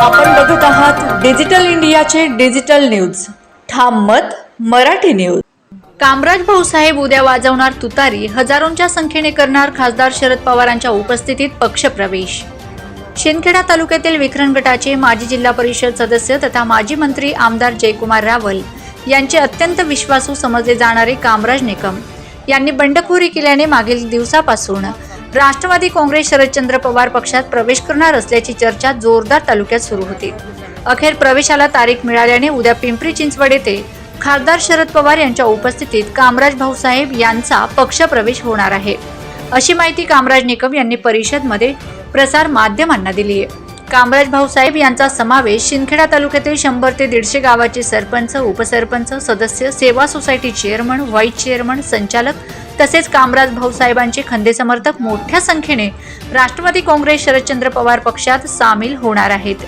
आपण बघत आहात डिजिटल इंडियाचे डिजिटल न्यूज. ठाम मत मराठी न्यूज. कामराज भाऊसाहेब उद्या वाजवणार तुतारी हजारोंच्या संख्येने करणार खासदार शरद पवारांच्या उपस्थितीत पक्षप्रवेश. शिंदखेडा तालुक्यातील विखरण गटाचे माजी जिल्हा परिषद सदस्य तथा माजी मंत्री आमदार जयकुमार रावल यांचे अत्यंत विश्वासू समजले जाणारे कामराज निकम यांनी बंडखोरी केल्याने मागील दिवसापासून राष्ट्रवादी काँग्रेस शरदचंद्र पवार पक्षात प्रवेश करणार असल्याची चर्चा जोरदार तालुक्यात सुरू होती. अखेर प्रवेशाला तारीख मिळाल्याने उद्या पिंपरी चिंचवड येथे खासदार शरद पवार यांच्या उपस्थितीत कामराज भाऊसाहेब यांचा पक्षप्रवेश होणार आहे. अशी माहिती कामराज निकम यांनी परिषदमध्ये प्रसार माध्यमांना दिली आहे. कामराज भाऊसाहेब यांचा समावेश शिंदखेडा तालुक्यातील शंभर ते दीडशे गावाचे सरपंच उपसरपंच सदस्य सेवा सोसायटी चेअरमन व्हाईस चेअरमन संचालक तसेच कामराज भाऊसाहेबांचे खंदे समर्थक मोठ्या संख्येने राष्ट्रवादी काँग्रेस शरदचंद्र पवार पक्षात सामील होणार आहेत.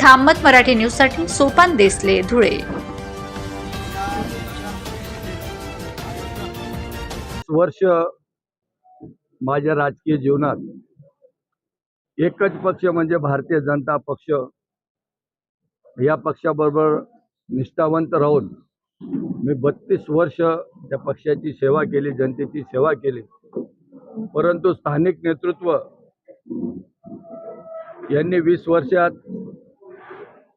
थांबत मराठी न्यूजसाठी सोपान देसले धुळे. वर्ष माझ्या राजकीय जीवनात एकच पक्ष म्हणजे भारतीय जनता पक्ष. या पक्षाबरोबर निष्ठावंत राहून मी बत्तीस वर्ष त्या पक्षाची सेवा केली जनतेची सेवा केली. परंतु स्थानिक नेतृत्व यांनी वीस वर्षात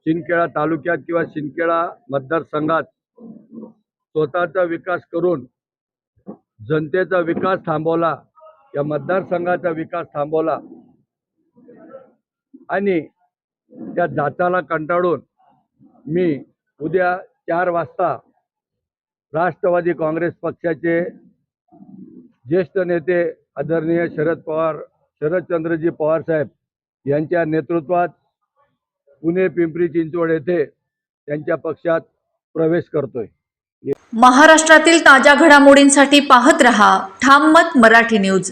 शिंदखेडा तालुक्यात किंवा शिंदखेडा मतदारसंघात स्वतःचा विकास करून जनतेचा विकास थांबवला या मतदारसंघाचा विकास थांबवला. आणि त्या जाताला कंटाळून मी उद्या चार वाजता राष्ट्रवादी काँग्रेस पक्षाचे ज्येष्ठ नेते आदरणीय शरद पवार शरदचंद्रजी पवार साहेब यांच्या नेतृत्वात पुणे पिंपरी चिंचवड येथे त्यांच्या पक्षात प्रवेश करतोय. महाराष्ट्रातील ताज्या घडामोडींसाठी पाहत रहा ठाम मत मराठी न्यूज.